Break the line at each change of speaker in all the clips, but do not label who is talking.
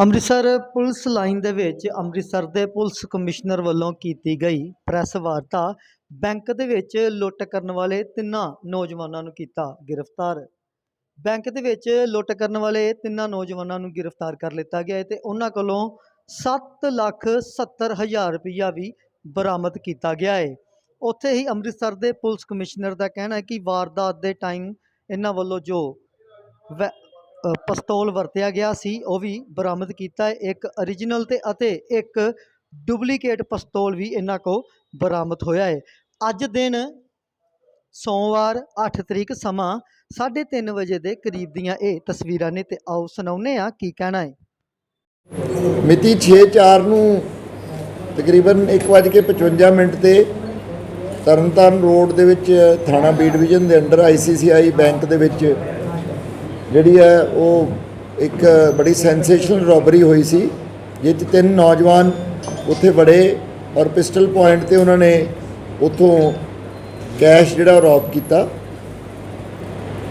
Amritsar police line ਦੇ ਵਿੱਚ ਅੰਮ੍ਰਿਤਸਰ ਦੇ ਪੁਲਿਸ ਕਮਿਸ਼ਨਰ ਵੱਲੋਂ ਕੀਤੀ ਗਈ ਪ੍ਰੈਸ ਵਾਰਤਾ ਬੈਂਕ ਦੇ ਵਿੱਚ ਲੁੱਟ ਕਰਨ ਵਾਲੇ ਤਿੰਨਾਂ ਨੌਜਵਾਨਾਂ ਨੂੰ ਕੀਤਾ ਗ੍ਰਿਫਤਾਰ। ਬੈਂਕ ਦੇ ਵਿੱਚ ਲੁੱਟ ਕਰਨ ਵਾਲੇ ਤਿੰਨਾਂ ਨੌਜਵਾਨਾਂ ਨੂੰ ਗ੍ਰਿਫਤਾਰ ਕਰ ਲਿੱਤਾ ਗਿਆ ਹੈ ਤੇ ਉਹਨਾਂ ਕੋਲੋਂ 7 ਲੱਖ 70 ਹਜ਼ਾਰ ਰੁਪਈਆ ਵੀ ਬਰਾਮਦ ਕੀਤਾ ਗਿਆ ਹੈ। ਉੱਥੇ ਹੀ ਅੰਮ੍ਰਿਤਸਰ ਦੇ ਪੁਲਿਸ ਕਮਿਸ਼ਨਰ ਦਾ ਕਹਿਣਾ ਹੈ ਕਿ ਵਾਰਦਾਤ ਦੇ ਟਾਈਮ ਇਹਨਾਂ ਵੱਲੋਂ ਜੋ ਵੈ- ਪਿਸਤੌਲ ਵਰਤਿਆ ਗਿਆ ਸੀ, ਉਹ ਵੀ ਬਰਾਮਦ ਕੀਤਾ। ਹੈ ਇੱਕ origignal ਤੇ ਅਤੇ ਇੱਕ ਡੁਪਲੀਕੇਟ ਪਿਸਤੌਲ ਵੀ ਇਹਨਾਂ ਕੋ ਬਰਾਮਦ ਹੋਇਆ ਹੈ। ਅੱਜ ਦਿਨ ਸੋਮਵਾਰ 8 ਤਰੀਕ ਸਮਾਂ 3:30 ਵਜੇ ਦੇ ਕਰੀਬ ਦੀਆਂ ਇਹ ਤਸਵੀਰਾਂ ਨੇ, ਤੇ ਆਓ ਸੁਣਾਉਂਦੇ ਆ ਕੀ ਕਹਿਣਾ ਹੈ।
ਮਿਤੀ 6/4 ਨੂੰ ਤਕਰੀਬਨ 1:55 ਮਿੰਟ ਤੇ ਤਰਨਤਾਰਨ ਰੋਡ ਦੇ ਵਿੱਚ ਥਾਣਾ ਬੀ ਡਿਵੀਜ਼ਨ ਦੇ ਅੰਡਰ ਆਈਸੀਸੀਆਈ ਬੈਂਕ ਦੇ ਵਿੱਚ ਜਿਹੜੀ ਹੈ ਉਹ ਇੱਕ ਬੜੀ ਸੈਂਸੇਸ਼ਨਲ ਰੋਬਰੀ ਹੋਈ ਸੀ ਜਿਸ 'ਚ ਤਿੰਨ ਨੌਜਵਾਨ ਉੱਥੇ ਬੜੇ ਔਰ ਪਿਸਟਲ ਪੁਆਇੰਟ ਤੇ ਉਹਨਾਂ ਨੇ ਉੱਥੋਂ ਕੈਸ਼ ਜਿਹੜਾ ਰੌਬ ਕੀਤਾ।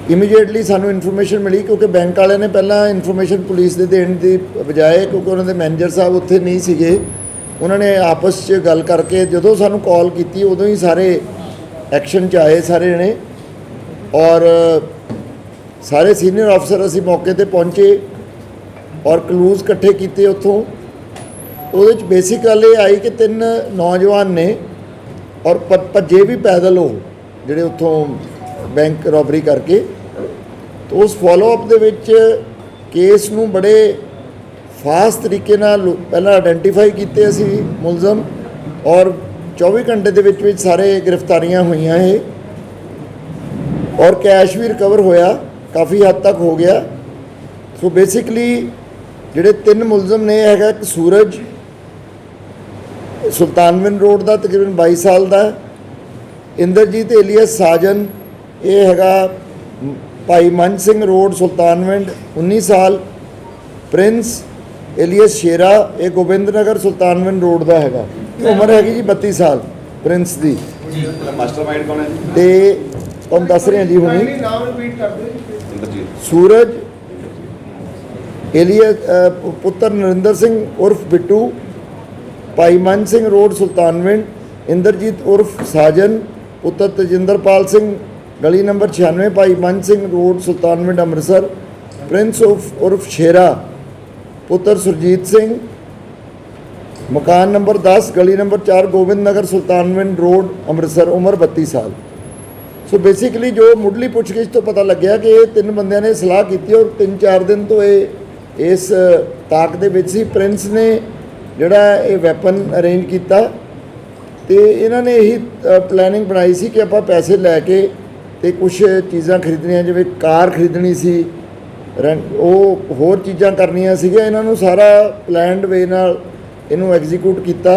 ਇਮੀਡੀਏਟਲੀ ਸਾਨੂੰ ਇਨਫੋਰਮੇਸ਼ਨ ਮਿਲੀ ਕਿਉਂਕਿ ਬੈਂਕ ਵਾਲਿਆਂ ਨੇ ਪਹਿਲਾਂ ਇਨਫੋਰਮੇਸ਼ਨ ਪੁਲਿਸ ਦੇ ਦੇਣ ਦੀ ਬਜਾਏ ਕਿਉਂਕਿ ਉਹਨਾਂ ਦੇ ਮੈਨੇਜਰ ਸਾਹਿਬ ਉੱਥੇ ਨਹੀਂ ਸੀਗੇ, ਉਹਨਾਂ ਨੇ ਆਪਸ 'ਚ ਗੱਲ ਕਰਕੇ ਜਦੋਂ ਸਾਨੂੰ ਕਾਲ ਕੀਤੀ ਉਦੋਂ ਹੀ ਸਾਰੇ ਐਕਸ਼ਨ 'ਚ ਆਏ ਸਾਰੇ ਜਣੇ ਔਰ ਸਾਰੇ ਸੀਨੀਅਰ ਅਫਸਰ ਅਸੀਂ ਮੌਕੇ ਤੇ ਪਹੁੰਚੇ ਔਰ ਕਲੂਜ਼ ਇਕੱਠੇ ਕੀਤੇ ਉੱਥੋਂ। ਉਹਦੇ 'ਚ ਬੇਸਿਕ ਗੱਲ ਇਹ ਆਈ ਕਿ ਤਿੰਨ ਨੌਜਵਾਨ ਨੇ ਔਰ ਭ- ਭੱਜੇ ਵੀ ਪੈਦਲ ਹੋ ਜਿਹੜੇ ਉੱਥੋਂ ਬੈਂਕ ਰੋਬਰੀ ਕਰਕੇ, ਤਾਂ ਉਸ ਫਾਲੋ ਅਪ ਦੇ ਵਿੱਚ ਕੇਸ ਨੂੰ ਬੜੇ ਫਾਸਟ ਤਰੀਕੇ ਨਾਲ ਪਹਿਲਾਂ ਆਇਡੈਂਟੀਫਾਈ ਕੀਤੇ ਅਸੀਂ ਮੁਲਜ਼ਮ ਔਰ 24 ਘੰਟੇ ਦੇ ਵਿੱਚ ਵਿੱਚ ਸਾਰੇ ਗ੍ਰਿਫਤਾਰੀਆਂ ਹੋਈਆਂ ਇਹ। ਔਰ ਕੈਸ਼ ਵੀ ਰਿਕਵਰ ਹੋਇਆ। ਕਾਫੀ ਹੱਦ ਤੱਕ ਹੋ ਗਿਆ। ਸੋ ਬੇਸਿਕਲੀ ਜਿਹੜੇ ਤਿੰਨ ਮੁਲਜ਼ਮ ਨੇ ਹੈਗਾ ਇੱਕ ਸੂਰਜ ਸੁਲਤਾਨਵਿੰਦ ਰੋਡ ਦਾ ਤਕਰੀਬਨ 22 ਸਾਲ ਦਾ। ਇੰਦਰਜੀਤ ਏਲੀਅਸ ਸਾਜਨ ਇਹ ਹੈਗਾ ਭਾਈ ਮਨ ਸਿੰਘ ਰੋਡ ਸੁਲਤਾਨਵਿੰਦ 19 ਸਾਲ। ਪ੍ਰਿੰਸ ਏਲੀਅਸ ਸ਼ੇਰਾ ਇਹ ਗੋਬਿੰਦ ਨਗਰ ਸੁਲਤਾਨਵਿੰਦ ਰੋਡ ਦਾ ਹੈਗਾ। ਉਮਰ ਹੈਗੀ ਜੀ 32 ਸਾਲ ਪ੍ਰਿੰਸ ਦੀ।
ਮਾਸਟਰਮਾਈਂਡ ਕੌਣ ਹੈ
ਤੇ ਤੁਹਾਨੂੰ ਦੱਸ ਰਹੇ ਹਾਂ ਜੀ ਹੁਣੀ
ਨਾਮ ਰਿਪੀਟ ਕਰ ਦਿਓ
ਇੰਦਰਜੀਤ
ਸੂਰਜ ਏਲੀਅਸ ਅ, ਪੁ- ਪੁੱਤਰ ਨਰਿੰਦਰ ਸਿੰਘ ਉਰਫ ਬਿੱਟੂ ਭਾਈ ਮਨ ਸਿੰਘ ਰੋਡ ਸੁਲਤਾਨਵਿੰਡ ਇੰਦਰਜੀਤ ਉਰਫ ਸਾਜਨ ਪੁੱਤਰ ਤਜਿੰਦਰਪਾਲ ਸਿੰਘ ਗਲੀ number 96 Bhai Man Singh road Sultanwind Amritsar Prince ਉਰਫ ਉਰਫ ਸ਼ੇਰਾ ਪੁੱਤਰ ਸੁਰਜੀਤ ਸਿੰਘ ਮਕਾਨ ਨੰਬਰ 10 ਗਲੀ ਨੰਬਰ 4 ਗੋਬਿੰਦ ਨਗਰ ਸੁਲਤਾਨਵਿੰਦ ਰੋਡ ਅੰਮ੍ਰਿਤਸਰ ਉਮਰ 32 ਸਾਲ ਸੋ ਬੇਸਿਕਲੀ ਜੋ ਮੁੱਢਲੀ ਪੁੱਛਗਿੱਛ ਤੋਂ ਪਤਾ ਲੱਗਿਆ ਕਿ ਇਹ ਤਿੰਨ ਬੰਦਿਆਂ ਨੇ ਸਲਾਹ ਕੀਤੀ ਔਰ 3-4 ਦਿਨ ਤੋਂ ਇਹ, ਇਸ ਤਾਕ ਦੇ ਵਿੱਚ ਸੀ। ਪ੍ਰਿੰਸ ਨੇ ਜਿਹੜਾ ਇਹ ਵੈਪਨ ਅਰੇਂਜ ਕੀਤਾ ਤੇ ਇਹਨਾਂ ਨੇ ਇਹੀ ਪਲੈਨਿੰਗ ਬਣਾਈ ਸੀ ਕਿ ਆਪਾਂ ਪੈਸੇ ਲੈ ਕੇ ਤੇ ਕੁਝ ਚੀਜ਼ਾਂ ਖਰੀਦਣੀਆਂ, ਜਿਵੇਂ ਕਾਰ ਖਰੀਦਣੀ ਸੀ ਰੈਂ- ਉਹ ਹੋਰ ਚੀਜ਼ਾਂ ਕਰਨੀਆਂ ਸੀਗੀਆਂ। ਇਹਨਾਂ ਨੂੰ ਸਾਰਾ ਪਲਾਨਡ ਵੇ ਨਾਲ ਇਹਨੂੰ ਐਗਜ਼ੀਕਿਊਟ ਕੀਤਾ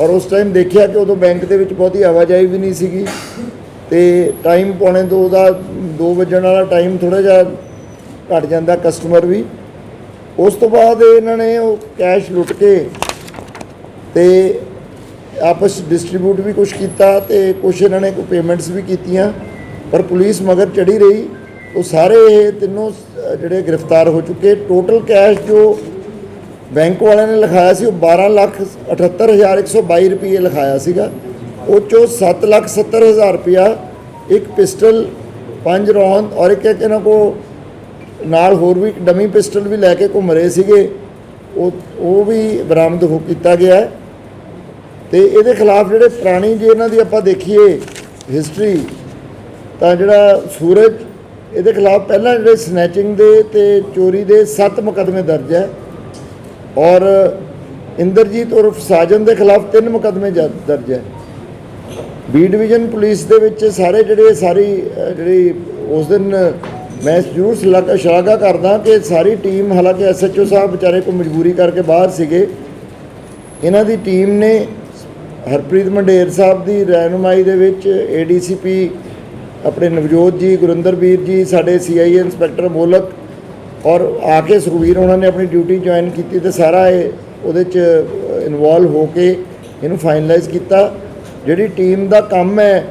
ਔਰ ਉਸ ਟਾਈਮ ਦੇਖਿਆ ਕਿ ਉਦੋਂ ਬੈਂਕ ਦੇ ਵਿੱਚ ਬਹੁਤੀ ਆਵਾਜਾਈ ਵੀ ਨਹੀਂ ਸੀਗੀ। ਤੇ ਟਾਈਮ ਪੌਣੇ ਦੋ ਦਾ 2 ਵਜਣ ਵਾਲਾ ਟਾਈਮ ਥੋੜਾ ਜਿਹਾ ਘਟ ਜਾਂਦਾ ਕਸਟਮਰ ਵੀ। ਉਸ ਤੋਂ ਬਾਅਦ ਇਹਨਾਂ ਨੇ ਉਹ ਕੈਸ਼ ਲੁੱਟ ਕੇ ਤੇ ਆਪਸ ਡਿਸਟ੍ਰੀਬਿਊਟ ਵੀ ਕੁਝ ਕੀਤਾ ਤੇ ਕੁਝ ਇਹਨਾਂ ਨੇ ਕੋਈ ਪੇਮੈਂਟਸ ਵੀ ਕੀਤੀਆਂ। ਪਰ ਪੁਲਿਸ ਮਗਰ ਚੜੀ ਰਹੀ। ਉਹ ਸਾਰੇ ਇਹ ਤਿੰਨੋਂ ਜਿਹੜੇ ਗ੍ਰਿਫਤਾਰ ਹੋ ਚੁੱਕੇ। ਟੋਟਲ ਕੈਸ਼ ਜੋ ਬੈਂਕ ਵਾਲਿਆਂ ਨੇ ਲਿਖਾਇਆ ਸੀ, ਉਹ 12 ਲੱਖ 78122 ਰੁਪਏ ਲਿਖਾਇਆ ਸੀਗਾ। ਉਹ ਚੋਂ 7 ਲੱਖ 70 ਹਜ਼ਾਰ ਰੁਪਇਆ ਇੱਕ ਪਿਸਟਲ, ਪੰਜ ਰੌਂਦ ਔਰ ਇੱਕ ਇਹਨਾਂ ਕੋ ਨਾਲ ਹੋਰ ਵੀ ਡਮੀ ਪਿਸਟਲ ਵੀ ਲੈ ਕੇ ਘੁੰਮ ਰਹੇ ਸੀਗੇ। ਉਹ ਉਹ ਵੀ ਬਰਾਮਦ ਹੋ ਕੀਤਾ ਗਿਆ ਹੈ। ਤੇ ਇਹਦੇ ਖਿਲਾਫ ਜਿਹੜੇ ਪੁਰਾਣੀ ਜੇ ਇਹਨਾਂ ਦੀ ਆਪਾਂ ਦੇਖੀਏ ਹਿਸਟਰੀ ਤਾਂ ਜਿਹੜਾ ਸੂਰਜ, ਇਹਦੇ ਖਿਲਾਫ ਪਹਿਲਾਂ ਜਿਹੜੇ ਸਨੈਚਿੰਗ ਦੇ ਤੇ ਚੋਰੀ ਦੇ 7 ਮੁਕੱਦਮੇ ਦਰਜ ਹੈ। ਔਰ ਇੰਦਰਜੀਤ ਉਰਫ ਸਾਜਨ ਦੇ ਖਿਲਾਫ ਤਿੰਨ ਮੁਕੱਦਮੇ ਦਰਜ ਹੈ। ਬੀ ਡਿਵੀਜ਼ਨ ਪੁਲਿਸ ਦੇ ਵਿੱਚ ਸਾਰੇ ਜਿਹੜੇ ਸਾਰੀ ਜਿਹੜੀ ਉਸ ਦਿਨ ਮੈਂ ਜ਼ਰੂਰ ਸ਼ਲਾਘਾ ਸ਼ਲਾਘਾ ਕਰਦਾ ਕਿ ਸਾਰੀ ਟੀਮ, ਹਾਲਾਂਕਿ ਐਸਐਚਓ ਸਾਹਿਬ ਵਿਚਾਰੇ ਕੋਈ ਮਜਬੂਰੀ ਕਰਕੇ ਬਾਹਰ ਸੀਗੇ, ਇਹਨਾਂ ਦੀ ਟੀਮ ਨੇ ਹਰਪ੍ਰੀਤ ਮੰਡੇਰ ਸਾਹਿਬ ਦੀ ਰਹਿਨੁਮਾਈ ਦੇ ਵਿੱਚ ਏਡੀਸੀਪੀ ਆਪਣੇ ਨਵਜੋਤ ਜੀ, ਗੁਰਿੰਦਰ ਵੀਰ ਜੀ, ਸਾਡੇ ਸੀਆਈਏ ਇੰਸਪੈਕਟਰ ਮੋਲਕ ਔਰ ਆ ਕੇ ਸੁਖਵੀਰ ਉਹਨਾਂ ਨੇ ਆਪਣੀ ਡਿਊਟੀ ਜੁਆਇਨ ਕੀਤੀ ਤੇ ਸਾਰਾ ਇਹ ਉਹਦੇ ਚ ਇਨਵੋਲਵ ਹੋ ਕੇ ਇਹਨੂੰ ਫਾਈਨਲਾਈਜ਼ ਕੀਤਾ। ਜਿਹੜੀ ਟੀਮ ਦਾ ਕੰਮ ਹੈ,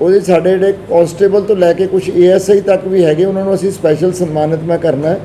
ਉਹਦੇ ਸਾਡੇ ਜਿਹੜੇ ਕਾਂਸਟੇਬਲ ਤੋਂ ਲੈ ਕੇ ਕੁਝ ਏਐਸਆਈ ਤੱਕ ਵੀ ਹੈਗੇ, ਉਹਨਾਂ ਨੂੰ ਅਸੀਂ ਸਪੈਸ਼ਲ ਸਨਮਾਨਿਤ ਮੈਂ ਕਰਨਾ ਹੈ।